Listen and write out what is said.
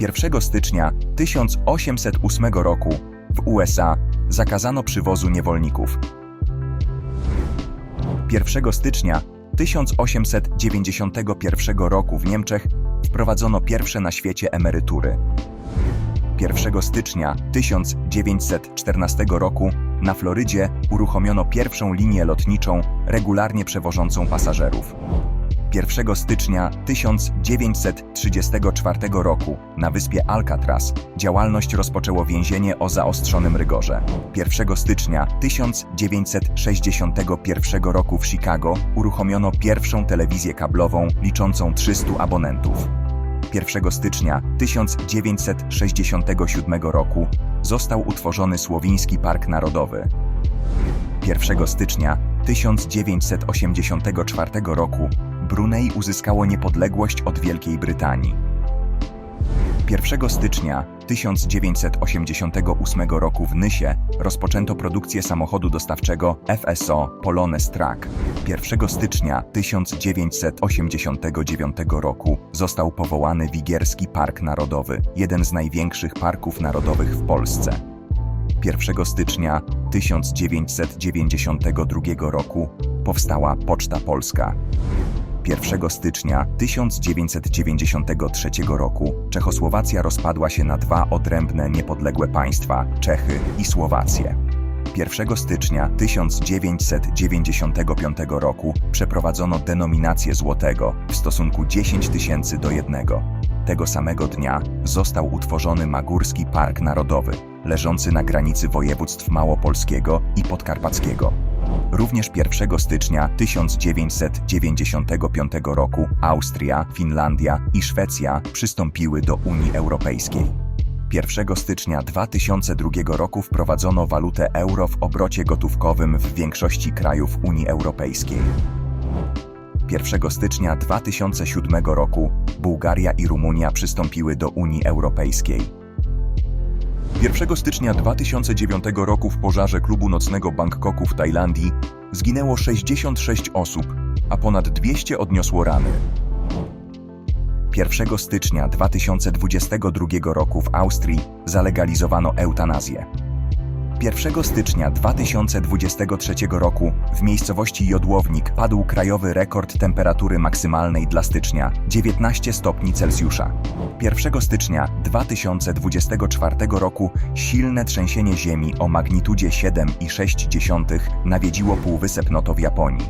1 stycznia 1808 roku w USA zakazano przywozu niewolników. 1 stycznia 1891 roku w Niemczech wprowadzono pierwsze na świecie emerytury. 1 stycznia 1914 roku na Florydzie uruchomiono pierwszą linię lotniczą regularnie przewożącą pasażerów. 1 stycznia 1934 roku na wyspie Alcatraz działalność rozpoczęło więzienie o zaostrzonym rygorze. 1 stycznia 1961 roku w Chicago uruchomiono pierwszą telewizję kablową liczącą 300 abonentów. 1 stycznia 1967 roku został utworzony Słowiński Park Narodowy. 1 stycznia 1984 roku Brunei uzyskało niepodległość od Wielkiej Brytanii. 1 stycznia 1988 roku w Nysie rozpoczęto produkcję samochodu dostawczego FSO Polones Truck. 1 stycznia 1989 roku został powołany Wigierski Park Narodowy, jeden z największych parków narodowych w Polsce. 1 stycznia 1992 roku powstała Poczta Polska. 1 stycznia 1993 roku Czechosłowacja rozpadła się na dwa odrębne niepodległe państwa Czechy i Słowację. 1 stycznia 1995 roku przeprowadzono denominację złotego w stosunku 10 tysięcy do jednego. Tego samego dnia został utworzony Magórski Park Narodowy, leżący na granicy województw małopolskiego i podkarpackiego. Również 1 stycznia 1995 roku Austria, Finlandia i Szwecja przystąpiły do Unii Europejskiej. 1 stycznia 2002 roku wprowadzono walutę euro w obrocie gotówkowym w większości krajów Unii Europejskiej. 1 stycznia 2007 roku Bułgaria i Rumunia przystąpiły do Unii Europejskiej. 1 stycznia 2009 roku w pożarze klubu nocnego Bangkoku w Tajlandii zginęło 66 osób, a ponad 200 odniosło rany. 1 stycznia 2022 roku w Austrii zalegalizowano eutanazję. 1 stycznia 2023 roku w miejscowości Jodłownik padł krajowy rekord temperatury maksymalnej dla stycznia 19 stopni Celsjusza. 1 stycznia 2024 roku silne trzęsienie ziemi o magnitudzie 7,6 nawiedziło półwysep Noto w Japonii.